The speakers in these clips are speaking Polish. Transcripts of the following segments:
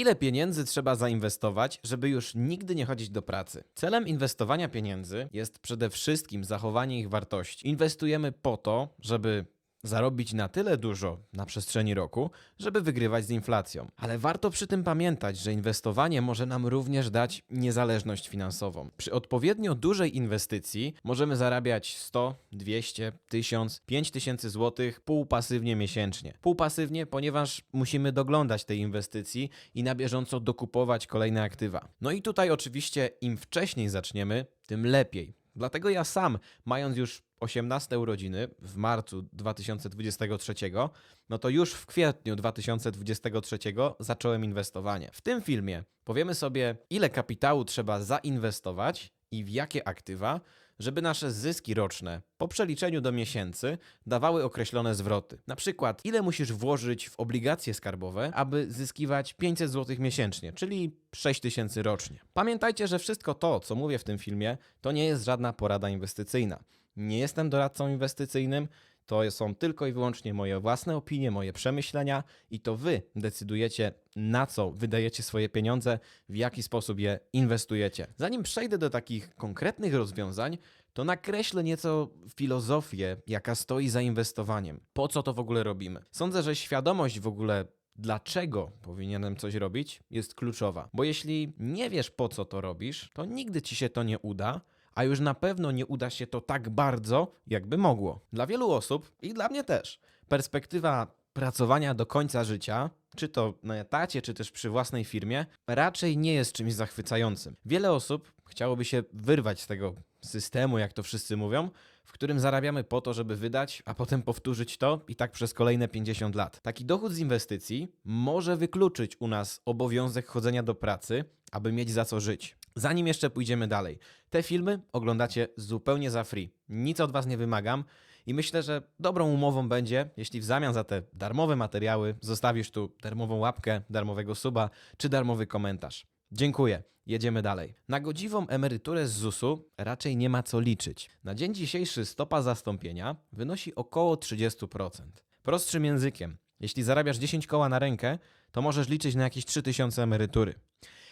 Ile pieniędzy trzeba zainwestować, żeby już nigdy nie chodzić do pracy? Celem inwestowania pieniędzy jest przede wszystkim zachowanie ich wartości. Inwestujemy po to, żeby zarobić na tyle dużo na przestrzeni roku, żeby wygrywać z inflacją. Ale warto przy tym pamiętać, że inwestowanie może nam również dać niezależność finansową. Przy odpowiednio dużej inwestycji możemy zarabiać 100, 200, 1000, 5000 zł półpasywnie miesięcznie. Półpasywnie, ponieważ musimy doglądać tej inwestycji i na bieżąco dokupować kolejne aktywa. No i tutaj oczywiście im wcześniej zaczniemy, tym lepiej. Dlatego ja sam, mając już 18 urodziny w marcu 2023, no to już w kwietniu 2023 zacząłem inwestowanie. W tym filmie powiemy sobie, ile kapitału trzeba zainwestować i w jakie aktywa, żeby nasze zyski roczne po przeliczeniu do miesięcy dawały określone zwroty. Na przykład, ile musisz włożyć w obligacje skarbowe, aby zyskiwać 500 zł miesięcznie, czyli 6000 rocznie. Pamiętajcie, że wszystko to, co mówię w tym filmie, to nie jest żadna porada inwestycyjna. Nie jestem doradcą inwestycyjnym, to są tylko i wyłącznie moje własne opinie, moje przemyślenia i to wy decydujecie, na co wydajecie swoje pieniądze, w jaki sposób je inwestujecie. Zanim przejdę do takich konkretnych rozwiązań, to nakreślę nieco filozofię, jaka stoi za inwestowaniem. Po co to w ogóle robimy? Sądzę, że świadomość w ogóle dlaczego powinienem coś robić, jest kluczowa. Bo jeśli nie wiesz po co to robisz, to nigdy ci się to nie uda, a już na pewno nie uda się to tak bardzo, jakby mogło. Dla wielu osób i dla mnie też, perspektywa pracowania do końca życia, czy to na etacie, czy też przy własnej firmie, raczej nie jest czymś zachwycającym. Wiele osób chciałoby się wyrwać z tego systemu, jak to wszyscy mówią, w którym zarabiamy po to, żeby wydać, a potem powtórzyć to i tak przez kolejne 50 lat. Taki dochód z inwestycji może wykluczyć u nas obowiązek chodzenia do pracy, aby mieć za co żyć. Zanim jeszcze pójdziemy dalej, te filmy oglądacie zupełnie za free. Nic od Was nie wymagam i myślę, że dobrą umową będzie, jeśli w zamian za te darmowe materiały zostawisz tu darmową łapkę, darmowego suba czy darmowy komentarz. Dziękuję. Jedziemy dalej. Na godziwą emeryturę z ZUS-u raczej nie ma co liczyć. Na dzień dzisiejszy stopa zastąpienia wynosi około 30%. Prostszym językiem, jeśli zarabiasz 10 koła na rękę, to możesz liczyć na jakieś 3000 emerytury.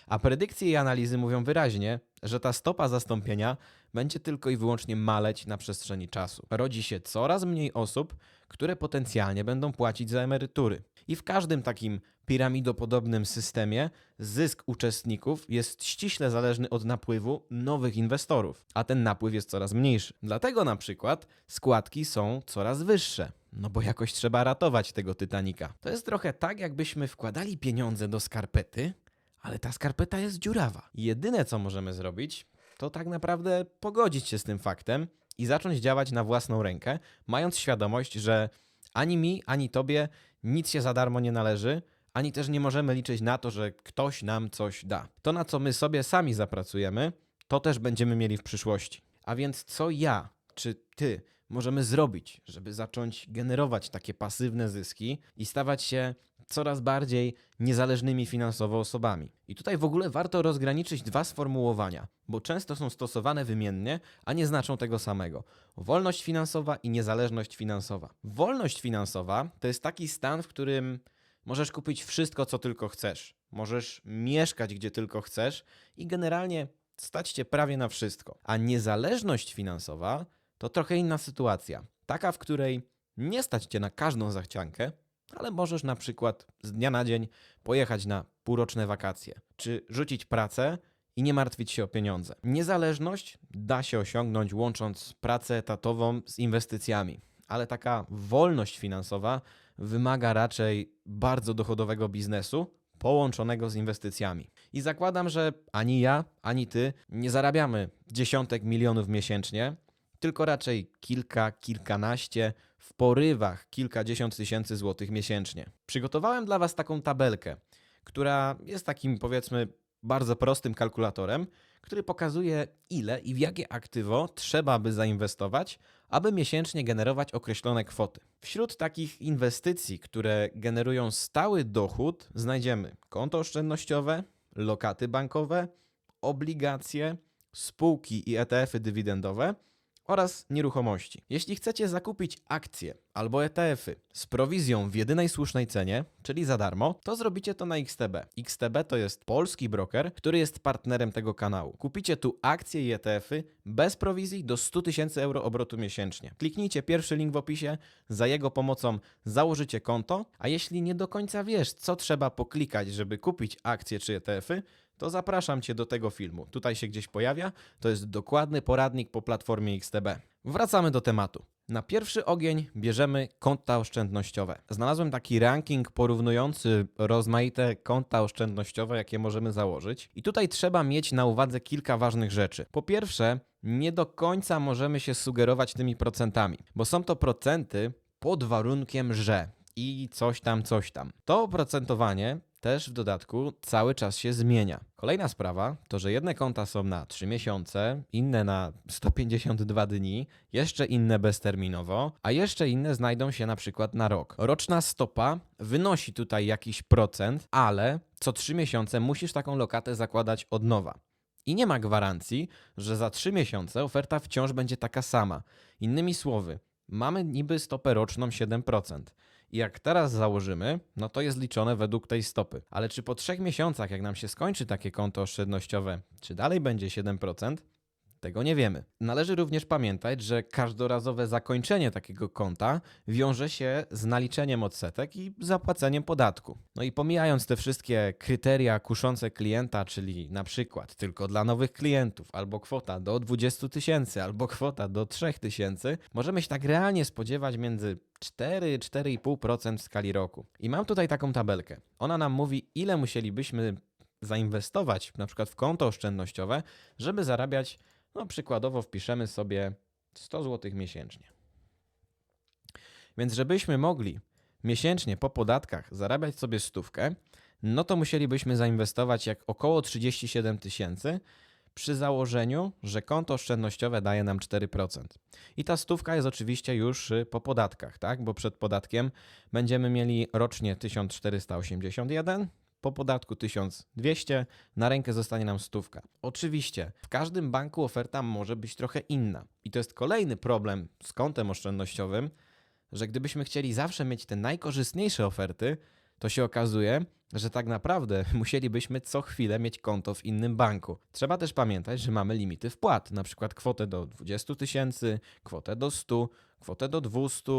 A predykcje i analizy mówią wyraźnie, że ta stopa zastąpienia będzie tylko i wyłącznie maleć na przestrzeni czasu. Rodzi się coraz mniej osób, które potencjalnie będą płacić za emerytury. I w każdym takim piramidopodobnym systemie zysk uczestników jest ściśle zależny od napływu nowych inwestorów, a ten napływ jest coraz mniejszy. Dlatego na przykład składki są coraz wyższe. No bo jakoś trzeba ratować tego Titanika. To jest trochę tak, jakbyśmy wkładali pieniądze do skarpety, ale ta skarpeta jest dziurawa. Jedyne co możemy zrobić, to tak naprawdę pogodzić się z tym faktem i zacząć działać na własną rękę, mając świadomość, że ani mi, ani tobie nic się za darmo nie należy, ani też nie możemy liczyć na to, że ktoś nam coś da. To, na co my sobie sami zapracujemy, to też będziemy mieli w przyszłości. A więc co ja czy ty możemy zrobić, żeby zacząć generować takie pasywne zyski i stawać się coraz bardziej niezależnymi finansowo osobami. I tutaj w ogóle warto rozgraniczyć dwa sformułowania, bo często są stosowane wymiennie, a nie znaczą tego samego. Wolność finansowa i niezależność finansowa. Wolność finansowa to jest taki stan, w którym możesz kupić wszystko, co tylko chcesz. Możesz mieszkać, gdzie tylko chcesz i generalnie stać cię prawie na wszystko. A niezależność finansowa to trochę inna sytuacja. Taka, w której nie stać cię na każdą zachciankę, ale możesz na przykład z dnia na dzień pojechać na półroczne wakacje, czy rzucić pracę i nie martwić się o pieniądze. Niezależność da się osiągnąć łącząc pracę etatową z inwestycjami, ale taka wolność finansowa wymaga raczej bardzo dochodowego biznesu połączonego z inwestycjami. I zakładam, że ani ja, ani ty nie zarabiamy dziesiątek milionów miesięcznie, tylko raczej kilka, kilkanaście, w porywach kilkadziesiąt tysięcy złotych miesięcznie. Przygotowałem dla Was taką tabelkę, która jest takim powiedzmy bardzo prostym kalkulatorem, który pokazuje ile i w jakie aktywo trzeba by zainwestować, aby miesięcznie generować określone kwoty. Wśród takich inwestycji, które generują stały dochód, znajdziemy konto oszczędnościowe, lokaty bankowe, obligacje, spółki i ETF-y dywidendowe oraz nieruchomości. Jeśli chcecie zakupić akcje albo ETF-y z prowizją w jedynej słusznej cenie, czyli za darmo, to zrobicie to na XTB. XTB to jest polski broker, który jest partnerem tego kanału. Kupicie tu akcje i ETF-y bez prowizji do 100 tysięcy euro obrotu miesięcznie. Kliknijcie pierwszy link w opisie, za jego pomocą założycie konto, a jeśli nie do końca wiesz, co trzeba poklikać, żeby kupić akcje czy ETF-y, to zapraszam Cię do tego filmu. Tutaj się gdzieś pojawia. To jest dokładny poradnik po platformie XTB. Wracamy do tematu. Na pierwszy ogień bierzemy konta oszczędnościowe. Znalazłem taki ranking porównujący rozmaite konta oszczędnościowe, jakie możemy założyć. I tutaj trzeba mieć na uwadze kilka ważnych rzeczy. Po pierwsze, nie do końca możemy się sugerować tymi procentami, bo są to procenty pod warunkiem, że i coś tam, coś tam. To oprocentowanie też w dodatku cały czas się zmienia. Kolejna sprawa to, że jedne konta są na 3 miesiące, inne na 152 dni, jeszcze inne bezterminowo, a jeszcze inne znajdą się na przykład na rok. Roczna stopa wynosi tutaj jakiś procent, ale co 3 miesiące musisz taką lokatę zakładać od nowa. I nie ma gwarancji, że za 3 miesiące oferta wciąż będzie taka sama. Innymi słowy, mamy niby stopę roczną 7%. I jak teraz założymy, no to jest liczone według tej stopy. Ale czy po trzech miesiącach, jak nam się skończy takie konto oszczędnościowe, czy dalej będzie 7%? Tego nie wiemy. Należy również pamiętać, że każdorazowe zakończenie takiego konta wiąże się z naliczeniem odsetek i zapłaceniem podatku. No i pomijając te wszystkie kryteria kuszące klienta, czyli na przykład tylko dla nowych klientów, albo kwota do 20 tysięcy, albo kwota do 3 tysięcy, możemy się tak realnie spodziewać między 4-4,5% w skali roku. I mam tutaj taką tabelkę. Ona nam mówi, ile musielibyśmy zainwestować na przykład w konto oszczędnościowe, żeby zarabiać no przykładowo wpiszemy sobie 100 zł miesięcznie. Więc żebyśmy mogli miesięcznie po podatkach zarabiać sobie stówkę, no to musielibyśmy zainwestować jak około 37 tysięcy przy założeniu, że konto oszczędnościowe daje nam 4%. I ta stówka jest oczywiście już y, po podatkach, tak? Bo przed podatkiem będziemy mieli rocznie 1481, po podatku 1200, na rękę zostanie nam stówka. Oczywiście, w każdym banku oferta może być trochę inna. I to jest kolejny problem z kontem oszczędnościowym, że gdybyśmy chcieli zawsze mieć te najkorzystniejsze oferty, to się okazuje, że tak naprawdę musielibyśmy co chwilę mieć konto w innym banku. Trzeba też pamiętać, że mamy limity wpłat, na przykład kwotę do 20 tysięcy, kwotę do 100, kwotę do 200,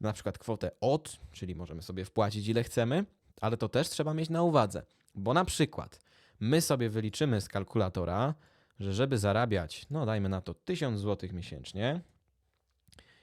na przykład kwotę od, czyli możemy sobie wpłacić ile chcemy, ale to też trzeba mieć na uwadze, bo na przykład my sobie wyliczymy z kalkulatora, że żeby zarabiać, no dajmy na to 1000 zł miesięcznie,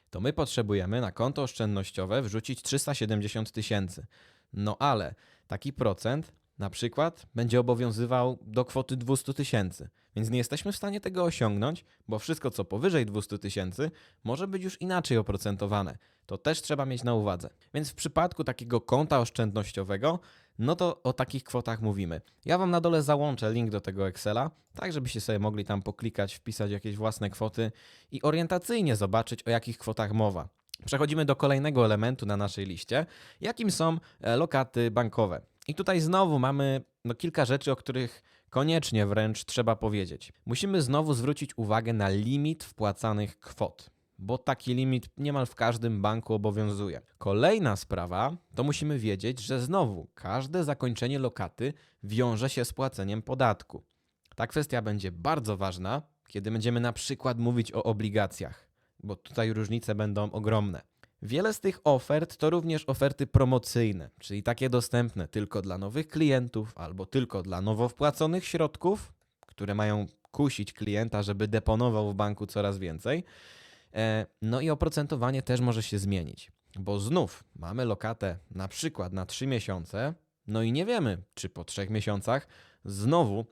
to my potrzebujemy na konto oszczędnościowe wrzucić 370 tysięcy. No ale taki procent na przykład będzie obowiązywał do kwoty 200 tysięcy. Więc nie jesteśmy w stanie tego osiągnąć, bo wszystko co powyżej 200 tysięcy może być już inaczej oprocentowane. To też trzeba mieć na uwadze. Więc w przypadku takiego konta oszczędnościowego, no to o takich kwotach mówimy. Ja Wam na dole załączę link do tego Excela, tak żebyście sobie mogli tam poklikać, wpisać jakieś własne kwoty i orientacyjnie zobaczyć o jakich kwotach mowa. Przechodzimy do kolejnego elementu na naszej liście, jakim są e, lokaty bankowe. I tutaj znowu mamy no, kilka rzeczy, o których koniecznie wręcz trzeba powiedzieć. Musimy znowu zwrócić uwagę na limit wpłacanych kwot, bo taki limit niemal w każdym banku obowiązuje. Kolejna sprawa to musimy wiedzieć, że znowu każde zakończenie lokaty wiąże się z płaceniem podatku. Ta kwestia będzie bardzo ważna, kiedy będziemy na przykład mówić o obligacjach, bo tutaj różnice będą ogromne. Wiele z tych ofert to również oferty promocyjne, czyli takie dostępne tylko dla nowych klientów albo tylko dla nowo wpłaconych środków, które mają kusić klienta, żeby deponował w banku coraz więcej. E, no i oprocentowanie też może się zmienić, bo znów mamy lokatę na przykład na 3 miesiące, no i nie wiemy, czy po 3 miesiącach znowu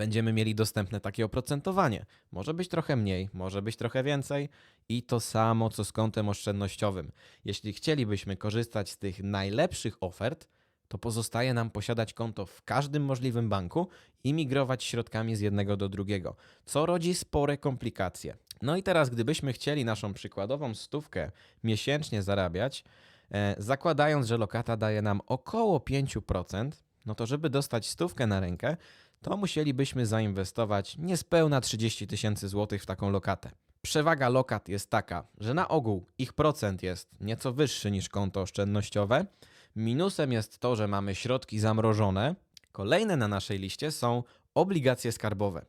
będziemy mieli dostępne takie oprocentowanie. Może być trochę mniej, może być trochę więcej i to samo co z kontem oszczędnościowym. Jeśli chcielibyśmy korzystać z tych najlepszych ofert, to pozostaje nam posiadać konto w każdym możliwym banku i migrować środkami z jednego do drugiego, co rodzi spore komplikacje. No i teraz, gdybyśmy chcieli naszą przykładową stówkę miesięcznie zarabiać, e, zakładając, że lokata daje nam około 5%, no to żeby dostać stówkę na rękę, to musielibyśmy zainwestować niespełna 30 tysięcy złotych w taką lokatę. Przewaga lokat jest taka, że na ogół ich procent jest nieco wyższy niż konto oszczędnościowe. Minusem jest to, że mamy środki zamrożone. Kolejne na naszej liście są obligacje skarbowe.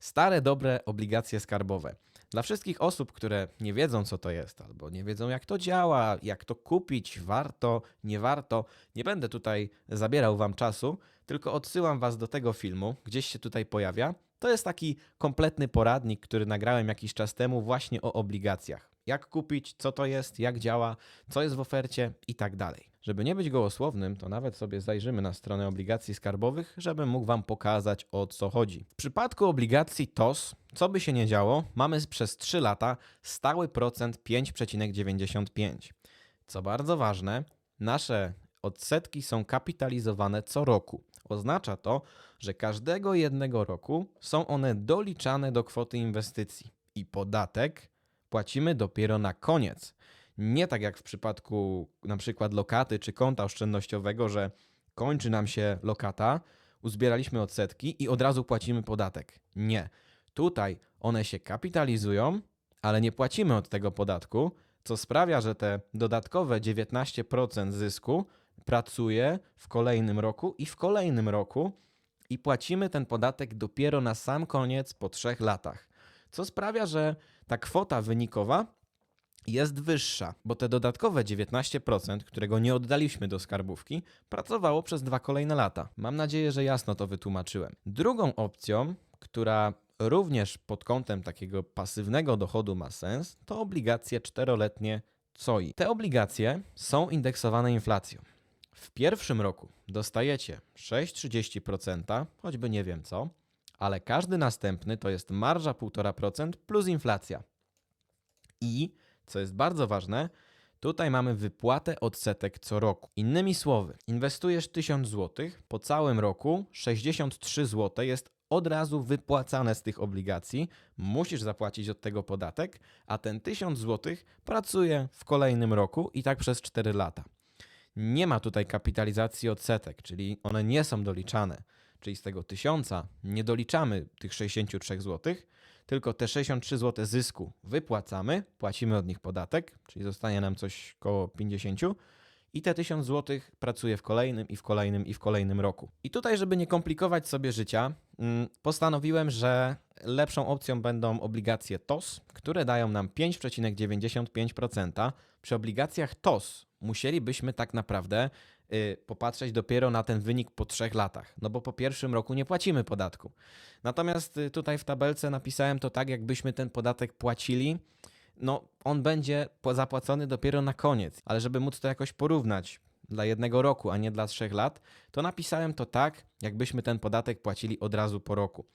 Stare, dobre obligacje skarbowe. Dla wszystkich osób, które nie wiedzą, co to jest, albo nie wiedzą, jak to działa, jak to kupić, warto, nie warto, nie będę tutaj zabierał Wam czasu, tylko odsyłam Was do tego filmu, gdzieś się tutaj pojawia. To jest taki kompletny poradnik, który nagrałem jakiś czas temu właśnie o obligacjach. Jak kupić, co to jest, jak działa, co jest w ofercie i tak dalej. Żeby nie być gołosłownym, to nawet sobie zajrzymy na stronę obligacji skarbowych, żebym mógł Wam pokazać o co chodzi. W przypadku obligacji TOS, co by się nie działo, mamy przez 3 lata stały procent 5,95. Co bardzo ważne, nasze odsetki są kapitalizowane co roku. Oznacza to, że każdego jednego roku są one doliczane do kwoty inwestycji i podatek płacimy dopiero na koniec. Nie tak jak w przypadku na przykład lokaty czy konta oszczędnościowego, że kończy nam się lokata, uzbieraliśmy odsetki i od razu płacimy podatek. Nie. Tutaj one się kapitalizują, ale nie płacimy od tego podatku, co sprawia, że te dodatkowe 19% zysku pracuje w kolejnym roku i w kolejnym roku i płacimy ten podatek dopiero na sam koniec po trzech latach. Co sprawia, że ta kwota wynikowa jest wyższa, bo te dodatkowe 19%, którego nie oddaliśmy do skarbówki, pracowało przez dwa kolejne lata. Mam nadzieję, że jasno to wytłumaczyłem. Drugą opcją, która również pod kątem takiego pasywnego dochodu ma sens, to obligacje czteroletnie COI. Te obligacje są indeksowane inflacją. W pierwszym roku dostajecie 6,30%, choćby nie wiem co, ale każdy następny to jest marża 1,5% plus inflacja. I, co jest bardzo ważne, tutaj mamy wypłatę odsetek co roku. Innymi słowy, inwestujesz 1000 zł, po całym roku 63 zł jest od razu wypłacane z tych obligacji, musisz zapłacić od tego podatek, a ten 1000 zł pracuje w kolejnym roku i tak przez 4 lata. Nie ma tutaj kapitalizacji odsetek, czyli one nie są doliczane. Czyli z tego 1000 nie doliczamy tych 63 zł, tylko te 63 zł zysku wypłacamy, płacimy od nich podatek, czyli zostanie nam coś koło 50 i te 1000 zł pracuje w kolejnym i w kolejnym i w kolejnym roku. I tutaj, żeby nie komplikować sobie życia, mm, postanowiłem, że lepszą opcją będą obligacje TOS, które dają nam 5,95%. Przy obligacjach TOS musielibyśmy tak naprawdę y, popatrzeć dopiero na ten wynik po trzech latach, no bo po pierwszym roku nie płacimy podatku. Natomiast y, tutaj w tabelce napisałem to tak, jakbyśmy ten podatek płacili no on będzie zapłacony dopiero na koniec. Ale żeby móc to jakoś porównać dla jednego roku, a nie dla trzech lat, to napisałem to tak, jakbyśmy ten podatek płacili od razu po roku.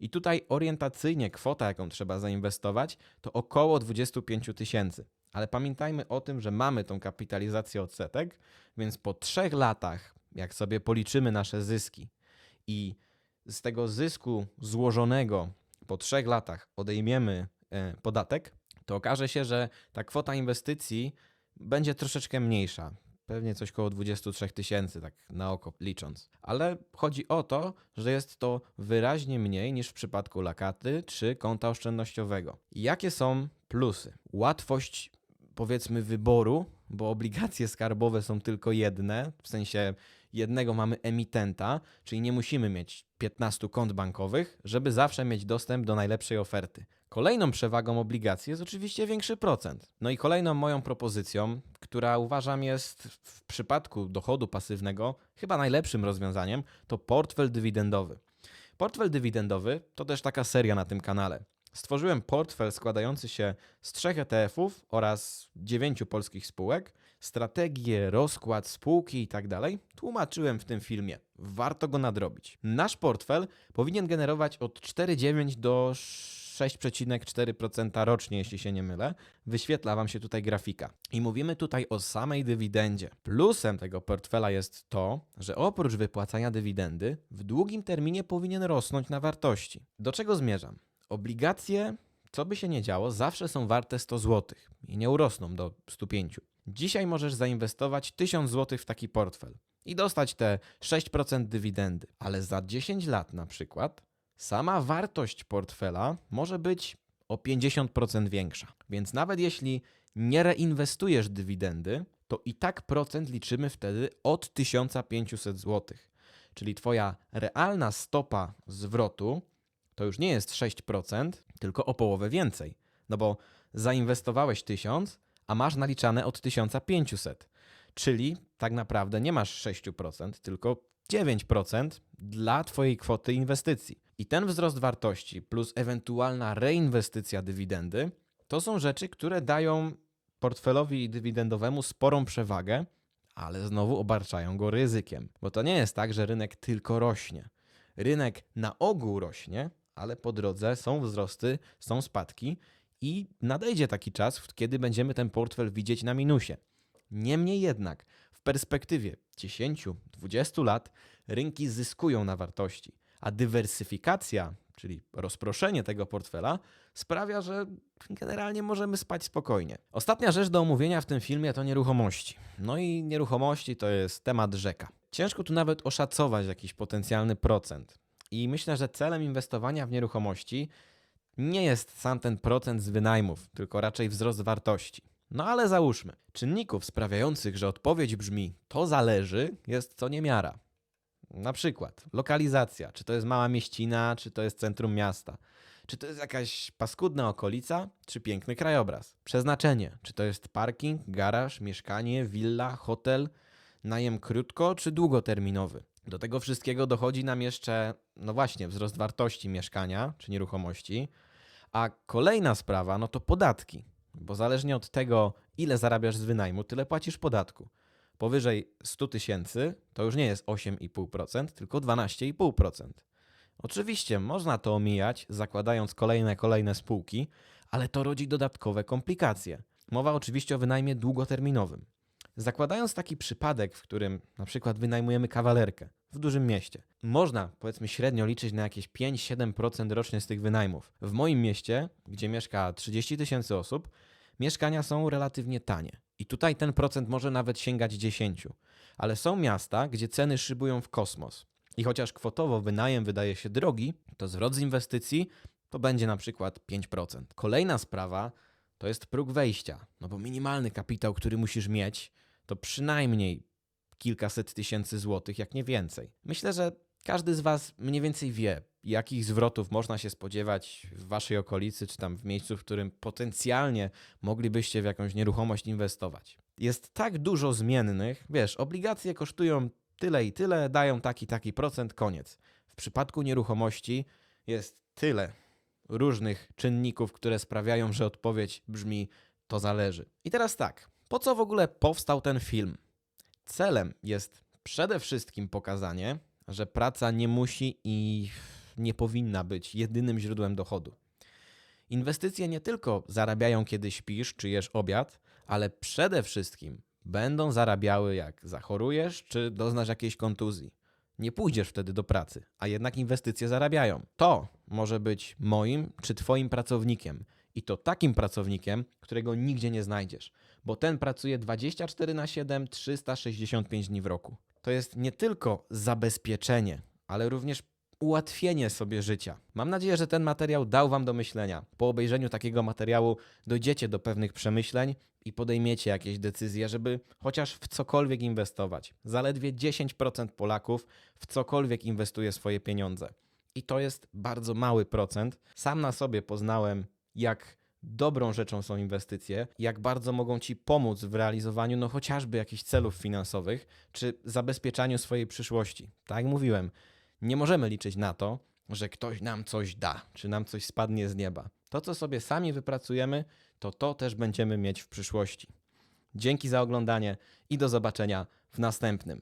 I tutaj orientacyjnie kwota, jaką trzeba zainwestować, to około 25 000 tysięcy. Ale pamiętajmy o tym, że mamy tą kapitalizację odsetek, więc po trzech latach, jak sobie policzymy nasze zyski i z tego zysku złożonego po trzech latach odejmiemy e, podatek, to okaże się, że ta kwota inwestycji będzie troszeczkę mniejsza. Pewnie coś koło 23 tysięcy, tak na oko licząc. Ale chodzi o to, że jest to wyraźnie mniej niż w przypadku lakaty czy konta oszczędnościowego. Jakie są plusy? Łatwość, powiedzmy, wyboru, bo obligacje skarbowe są tylko jedne, w sensie jednego mamy emitenta, czyli nie musimy mieć 15 kont bankowych, żeby zawsze mieć dostęp do najlepszej oferty. Kolejną przewagą obligacji jest oczywiście większy procent. No i kolejną moją propozycją, która uważam jest w przypadku dochodu pasywnego chyba najlepszym rozwiązaniem, to portfel dywidendowy. Portfel dywidendowy to też taka seria na tym kanale. Stworzyłem portfel składający się z trzech ETF-ów oraz dziewięciu polskich spółek. Strategię, rozkład spółki i tak tłumaczyłem w tym filmie. Warto go nadrobić. Nasz portfel powinien generować od 4,9 do 6,4% rocznie, jeśli się nie mylę. Wyświetla Wam się tutaj grafika. I mówimy tutaj o samej dywidendzie. Plusem tego portfela jest to, że oprócz wypłacania dywidendy, w długim terminie powinien rosnąć na wartości. Do czego zmierzam? Obligacje, co by się nie działo, zawsze są warte 100 zł i nie urosną do 105. Dzisiaj możesz zainwestować 1000 zł w taki portfel i dostać te 6% dywidendy, ale za 10 lat na przykład sama wartość portfela może być o 50% większa. Więc nawet jeśli nie reinwestujesz dywidendy, to i tak procent liczymy wtedy od 1500 zł. Czyli twoja realna stopa zwrotu to już nie jest 6%, tylko o połowę więcej. No bo zainwestowałeś 1000, a masz naliczane od 1500. Czyli tak naprawdę nie masz 6%, tylko 9% dla Twojej kwoty inwestycji. I ten wzrost wartości plus ewentualna reinwestycja dywidendy to są rzeczy, które dają portfelowi dywidendowemu sporą przewagę, ale znowu obarczają go ryzykiem. Bo to nie jest tak, że rynek tylko rośnie. Rynek na ogół rośnie, ale po drodze są wzrosty, są spadki i nadejdzie taki czas, kiedy będziemy ten portfel widzieć na minusie. Niemniej jednak, w perspektywie 10-20 lat rynki zyskują na wartości, a dywersyfikacja, czyli rozproszenie tego portfela, sprawia, że generalnie możemy spać spokojnie. Ostatnia rzecz do omówienia w tym filmie to nieruchomości. No i nieruchomości to jest temat rzeka. Ciężko tu nawet oszacować jakiś potencjalny procent. I myślę, że celem inwestowania w nieruchomości nie jest sam ten procent z wynajmów, tylko raczej wzrost wartości. No ale załóżmy, czynników sprawiających, że odpowiedź brzmi to zależy, jest co niemiara. Na przykład lokalizacja, czy to jest mała mieścina, czy to jest centrum miasta, czy to jest jakaś paskudna okolica, czy piękny krajobraz. Przeznaczenie, czy to jest parking, garaż, mieszkanie, willa, hotel, najem krótko czy długoterminowy. Do tego wszystkiego dochodzi nam jeszcze, no właśnie, wzrost wartości mieszkania czy nieruchomości. A kolejna sprawa, no to podatki, bo zależnie od tego, ile zarabiasz z wynajmu, tyle płacisz podatku. Powyżej 100 tysięcy to już nie jest 8,5%, tylko 12,5%. Oczywiście można to omijać, zakładając kolejne, kolejne spółki, ale to rodzi dodatkowe komplikacje. Mowa oczywiście o wynajmie długoterminowym. Zakładając taki przypadek, w którym na przykład wynajmujemy kawalerkę w dużym mieście, można powiedzmy średnio liczyć na jakieś 5-7% rocznie z tych wynajmów. W moim mieście, gdzie mieszka 30 tysięcy osób, mieszkania są relatywnie tanie. I tutaj ten procent może nawet sięgać 10. Ale są miasta, gdzie ceny szybują w kosmos. I chociaż kwotowo wynajem wydaje się drogi, to zwrot z inwestycji to będzie na przykład 5%. Kolejna sprawa to jest próg wejścia, no bo minimalny kapitał, który musisz mieć, to przynajmniej kilkaset tysięcy złotych, jak nie więcej. Myślę, że każdy z Was mniej więcej wie, jakich zwrotów można się spodziewać w Waszej okolicy, czy tam w miejscu, w którym potencjalnie moglibyście w jakąś nieruchomość inwestować. Jest tak dużo zmiennych, wiesz, obligacje kosztują tyle i tyle, dają taki, taki procent, koniec. W przypadku nieruchomości jest tyle różnych czynników, które sprawiają, że odpowiedź brzmi to zależy. I teraz tak, po co w ogóle powstał ten film? Celem jest przede wszystkim pokazanie, że praca nie musi i nie powinna być jedynym źródłem dochodu. Inwestycje nie tylko zarabiają, kiedy śpisz czy jesz obiad, ale przede wszystkim będą zarabiały, jak zachorujesz czy doznasz jakiejś kontuzji. Nie pójdziesz wtedy do pracy, a jednak inwestycje zarabiają. To może być moim czy Twoim pracownikiem. I to takim pracownikiem, którego nigdzie nie znajdziesz, bo ten pracuje 24 na 7, 365 dni w roku. To jest nie tylko zabezpieczenie, ale również ułatwienie sobie życia. Mam nadzieję, że ten materiał dał Wam do myślenia. Po obejrzeniu takiego materiału dojdziecie do pewnych przemyśleń i podejmiecie jakieś decyzje, żeby chociaż w cokolwiek inwestować. Zaledwie 10% Polaków w cokolwiek inwestuje swoje pieniądze. I to jest bardzo mały procent. Sam na sobie poznałem, jak dobrą rzeczą są inwestycje, jak bardzo mogą Ci pomóc w realizowaniu no chociażby jakichś celów finansowych, czy zabezpieczaniu swojej przyszłości. Tak jak mówiłem, nie możemy liczyć na to, że ktoś nam coś da, czy nam coś spadnie z nieba. To, co sobie sami wypracujemy, to to też będziemy mieć w przyszłości. Dzięki za oglądanie i do zobaczenia w następnym.